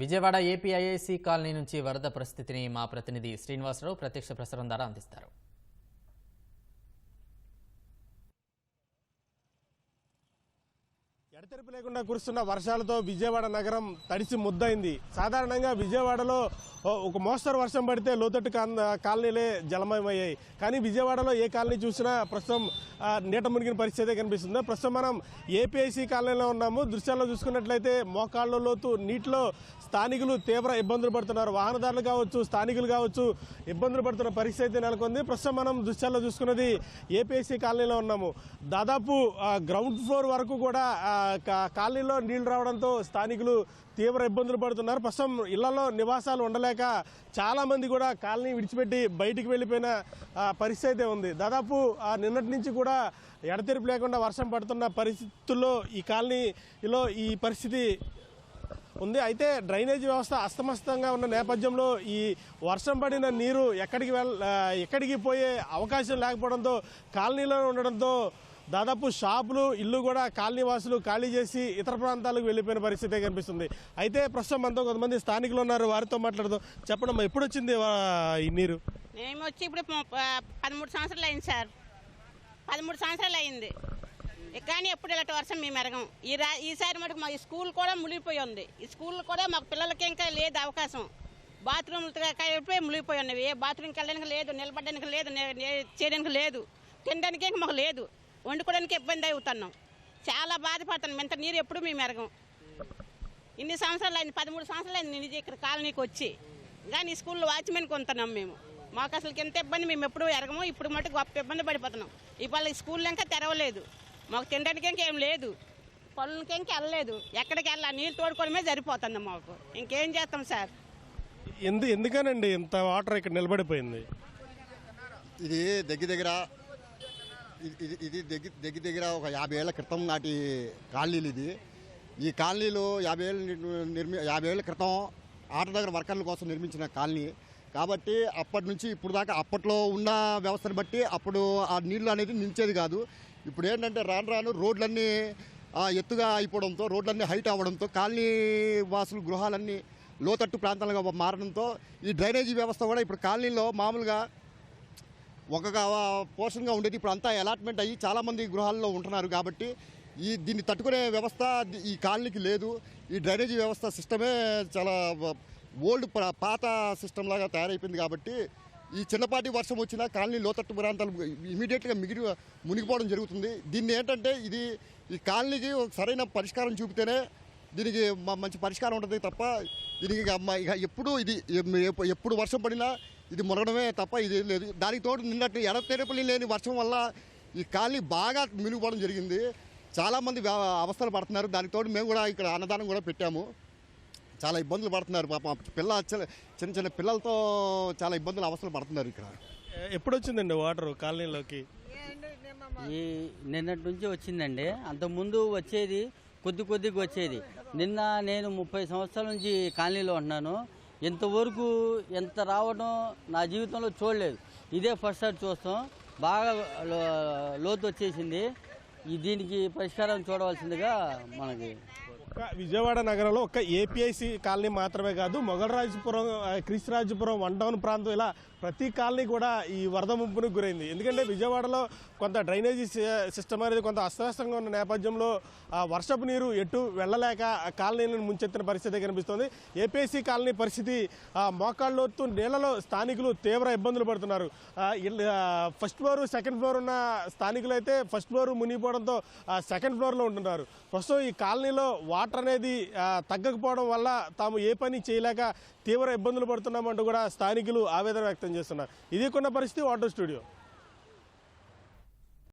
Vijayawada APIIC colony నుంచి వరద పరిస్థితిని మా ప్రతినిధి శ్రీనివాసరావు ప్రత్యక్ష ప్రసారం ద్వారా అందిస్తారు. ఎడతెరిపి లేకుండా కురుస్తున్న వర్షాలతో విజయవాడ నగరం తడిసి ముద్దయింది. సాధారణంగా విజయవాడలో ఒక మోస్తరు వర్షం పడితే లోతట్టు కాలనీలే జలమయమయ్యాయి. కానీ విజయవాడలో ఏ కాలనీ చూసినా ప్రస్తుతం నీట మునిగిన పరిస్థితి కనిపిస్తుంది. ప్రస్తుతం మనం ఏపీఐసి కాలనీలో ఉన్నాము. దృశ్యాల్లో చూసుకున్నట్లయితే మోకాళ్ళ లోతు నీటిలో స్థానికులు తీవ్ర ఇబ్బందులు పడుతున్నారు. వాహనదారులు కావచ్చు స్థానికులు కావచ్చు ఇబ్బందులు పడుతున్న పరిస్థితి నెలకొంది. ప్రస్తుతం మనం దృశ్యాల్లో చూసుకున్నది ఏపీఎస్సీ కాలనీలో ఉన్నాము. దాదాపు గ్రౌండ్ ఫ్లోర్ వరకు కూడా కాలనీలో నీళ్ళు రావడంతో స్థానికులు తీవ్ర ఇబ్బందులు పడుతున్నారు. ప్రస్తుతం ఇళ్ళలో నివాసాలు ఉండలేక చాలా మంది కూడా కాలనీ విడిచిపెట్టి బయటికి వెళ్ళిపోయిన ఆ, పరిస్థితి అయితే ఉంది. దాదాపు నిన్నటి నుంచి కూడా ఎడతెరిపి లేకుండా వర్షం పడుతున్న పరిస్థితుల్లో ఈ కాలనీలో ఈ పరిస్థితి ఉంది. అయితే డ్రైనేజ్ వ్యవస్థ అస్తమస్తంగా ఉన్న నేపథ్యంలో ఈ వర్షం పడిన నీరు ఎక్కడికి వెళ్ ఎక్కడికి పోయే అవకాశం లేకపోవడంతో కాలనీలో ఉండడంతో దాదాపు షాపులు ఇల్లు కూడా కాలనీవాసులు ఖాళీ చేసి ఇతర ప్రాంతాలకు వెళ్ళిపోయిన పరిస్థితి కనిపిస్తుంది. అయితే ప్రస్తుతం మనతో కొంతమంది స్థానికులు ఉన్నారు వారితో మాట్లాడదాం. చెప్పడం ఎప్పుడు వచ్చింది ఈ నీరు? మేము వచ్చి ఇప్పుడు పదమూడు సంవత్సరాలు అయింది సార్. పదమూడు సంవత్సరాలు అయింది కానీ ఎప్పుడు ఇలాంటి వర్షం మేము ఎరగం. ఈ రా ఈసారి మటుకు మా ఈ స్కూల్ కూడా మునిగిపోయి ఉంది. ఈ స్కూల్ కూడా మాకు పిల్లలకి ఇంకా లేదు అవకాశం. బాత్రూమ్లు కలిపి మునిగిపోయి ఉన్నవి. ఏ బాత్రూమ్కి వెళ్ళడానికి లేదు నిలబడడానికి లేదు చేయడానికి లేదు. తినడానికి ఇంకా మాకు లేదు. వండుకోవడానికి ఇబ్బంది అవుతున్నాం. చాలా బాధపడుతున్నాం ఇంత నీరు ఎప్పుడు మేము ఎరగం. ఇన్ని సంవత్సరాలు అయింది పదమూడు సంవత్సరాలు అయింది నేను ఇక్కడ కాలనీకి వచ్చి. కానీ ఈ స్కూల్లో వాచ్మెన్ కొంటున్నాం మేము. మాకు అసలు ఎంత ఇబ్బంది మేము ఎప్పుడు ఎరగము ఇప్పుడు మటుకు గొప్ప ఇబ్బంది పడిపోతున్నాం. ఇవాళ ఈ స్కూల్ ఇంకా తెరవలేదు. మాకు తినడానికి ఇంకేం లేదు. పనులకి ఇంక వెళ్ళలేదు. ఎక్కడికి వెళ్ళాలి నీళ్ళు తోడుకోవడమే సరిపోతుంది మాకు. ఇంకేం చేస్తాం సార్? ఎందు ఎందుకనండి ఇంత వాటర్ ఇక్కడ నిలబడిపోయింది? ఇది దగ్గర దగ్గర ఇది- ఇది దగ్గర దగ్గర దగ్గర ఒక యాభై ఏళ్ళ క్రితం నాటి కాలనీలు ఇది. ఈ కాలనీలు యాభై ఏళ్ళ నిర్మి యాభై ఏళ్ళ క్రితం ఆట దగ్గర వర్కర్ల కోసం నిర్మించిన కాలనీ. కాబట్టి అప్పటి నుంచి ఇప్పుడు దాకా అప్పట్లో ఉన్న వ్యవస్థను బట్టి అప్పుడు ఆ నీళ్ళు అనేది నిలిచేది కాదు. ఇప్పుడు ఏంటంటే రాను రాను రోడ్లన్నీ ఎత్తుగా అయిపోవడంతో రోడ్లన్నీ హైట్ అవ్వడంతో కాలనీ వాసులు గృహాలన్నీ లోతట్టు ప్రాంతాలుగా మారడంతో ఈ డ్రైనేజీ వ్యవస్థ కూడా ఇప్పుడు కాలనీలో మామూలుగా ఒక పోర్షన్గా ఉండేది. ఇప్పుడు అంతా అలాట్మెంట్ అయ్యి చాలామంది గృహాల్లో ఉంటున్నారు కాబట్టి ఈ దీన్ని తట్టుకునే వ్యవస్థ ఈ కాలనీకి లేదు. ఈ డ్రైనేజీ వ్యవస్థ సిస్టమే చాలా ఓల్డ్ పాత సిస్టమ్ లాగా తయారైపోయింది కాబట్టి ఈ చిన్నపాటి వర్షం వచ్చినా కాలనీ లోతట్టు ప్రాంతాలు ఇమీడియట్గా మిగిలి మునిగిపోవడం జరుగుతుంది. దీన్ని ఏంటంటే ఇది ఈ కాలనీకి ఒక సరైన పరిష్కారం చూపితేనే దీనికి మంచి పరిష్కారం ఉంటుంది తప్ప దీనికి ఇక ఎప్పుడు ఇది ఎప్పుడు వర్షం పడినా ఇది మునగడమే తప్ప ఇది లేదు. దానికి తోడు నిన్నట్టు ఎడతెరపలి లేని వర్షం వల్ల ఈ కాలనీ బాగా మినుగుపోవడం జరిగింది. చాలామంది అవస్థలు పడుతున్నారు. దానికి తోడు మేము కూడా ఇక్కడ అన్నదానం కూడా పెట్టాము. చాలా ఇబ్బందులు పడుతున్నారు. పాప పిల్ల చిన్న చిన్న పిల్లలతో చాలా ఇబ్బందులు అవస్థలు పడుతున్నారు ఇక్కడ. ఎప్పుడు వచ్చిందండి వాటర్ కాలనీలోకి? ఈ నిన్నటి నుంచి వచ్చిందండి. అంతకుముందు వచ్చేది కొద్ది కొద్దిగా వచ్చేది. నిన్న నేను ముప్పై సంవత్సరాల నుంచి కాలనీలో ఉంటున్నాను. ఇంతవరకు ఎంత రావడం నా జీవితంలో చూడలేదు. ఇదే ఫస్ట్ సార్ చూస్తాం. బాగా లోతు వచ్చేసింది. దీనికి పరిష్కారం చూడవలసిందిగా మనకి విజయవాడ నగరంలో ఒక్క ఏపీఐసి కాలనీ మాత్రమే కాదు మొగలరాజపురం ఆ, వన్ టౌన్ ప్రాంతం ఇలా ప్రతి కాలనీ కూడా ఈ వరద ముంపునికి గురైంది. ఎందుకంటే విజయవాడలో కొంత డ్రైనేజీ సిస్టమ్ అనేది కొంత అస్తవ్యస్తంగా ఉన్న నేపథ్యంలో వర్షపు నీరు ఎటు వెళ్ళలేక కాలనీలను ముంచెత్తిన పరిస్థితి కనిపిస్తోంది. ఏపీఐసి కాలనీ పరిస్థితి మోకాళ్ళొత్తు నీళ్ళలో స్థానికులు తీవ్ర ఇబ్బందులు పడుతున్నారు. ఫస్ట్ ఫ్లోర్ సెకండ్ ఫ్లోర్ ఉన్న స్థానికులు అయితే ఫస్ట్ ఫ్లోర్ మునిగిపోవడంతో సెకండ్ ఫ్లోర్లో ఉంటున్నారు. ప్రస్తుతం ఈ కాలనీలో వాటర్ అనేది తగ్గకపోవడం వల్ల తాము ఏ పని చేయలేక తీవ్ర ఇబ్బందులు పడుతున్నామంటూ కూడా స్థానికులు ఆవేదన వ్యక్తం చేస్తున్నారు. ఇది కొన్న పరిస్థితి వాటర్ స్టూడియో.